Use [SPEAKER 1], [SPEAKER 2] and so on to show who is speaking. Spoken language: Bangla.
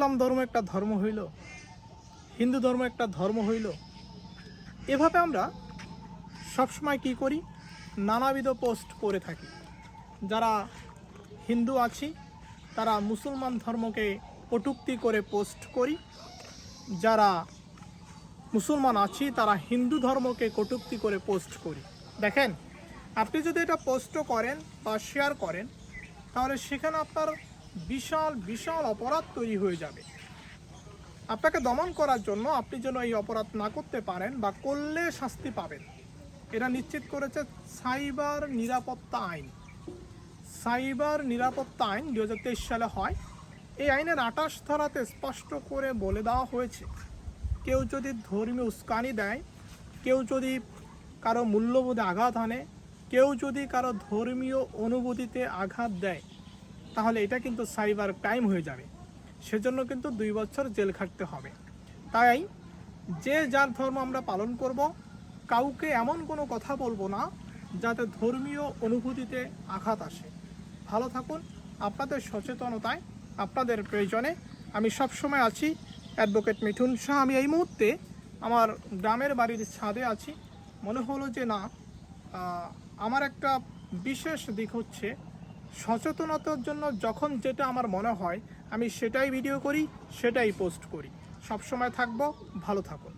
[SPEAKER 1] ইসলাম ধর্ম একটা ধর্ম হইল, হিন্দু ধর্ম একটা ধর্ম হইল। এভাবে আমরা সবসময় কি করি? নানাবিধ পোস্ট করে থাকি। যারা হিন্দু আছি, তারা মুসলমান ধর্মকে কটুক্তি করে পোস্ট করি। যারা মুসলমান আছি, তারা হিন্দু ধর্মকে কটুক্তি করে পোস্ট করি। দেখেন, আপনি যদি এটা পোস্ট করেন বা শেয়ার করেন, তাহলে সেখানে আপনার বিশাল বিশাল অপরাধ তৈরি হয়ে যাবে। আপনাকে দমন করার জন্য আপনি যেন এই অপরাধ না করতে পারেন বা করলে শাস্তি পাবেন। এটা নিশ্চিত করেছে সাইবার নিরাপত্তা আইন। সাইবার নিরাপত্তা আইন দু হাজার তেইশ সালে হয়। এই আইনের আঠাশ ধারাতে স্পষ্ট করে বলে দেওয়া হয়েছে, কেউ যদি ধর্মীয় উস্কানি দেয়, কেউ যদি কারও মূল্যবোধে আঘাত আনে, কেউ যদি কারও ধর্মীয় অনুভূতিতে আঘাত দেয় তাহলে এটা কিন্তু সাইবার ক্রাইম হয়ে যাবে। সেজন্য কিন্তু দুই বছর জেল খাটতে হবে। তাই যে যার ধর্ম আমরা পালন করব, কাউকে এমন কোনো কথা বলব না যাতে ধর্মীয় অনুভূতিতে আঘাত আসে। ভালো থাকুন, আপনাদের সচেতনতায়, আপনাদের প্রয়োজনে। আমি সবসময় আছি, অ্যাডভোকেট মিঠুন শাহ। আমি এই মুহূর্তে আমার গ্রামের বাড়ির ছাদে আছি। মনে হলো যে না আমার একটা বিশেষ দিক হচ্ছে সচেতনতার জন্য যখন যেটা আমার মনে হয়, আমি সেটাই ভিডিও করি, সেটাই পোস্ট করি। সবসময় থাকব, ভালো থাকুন।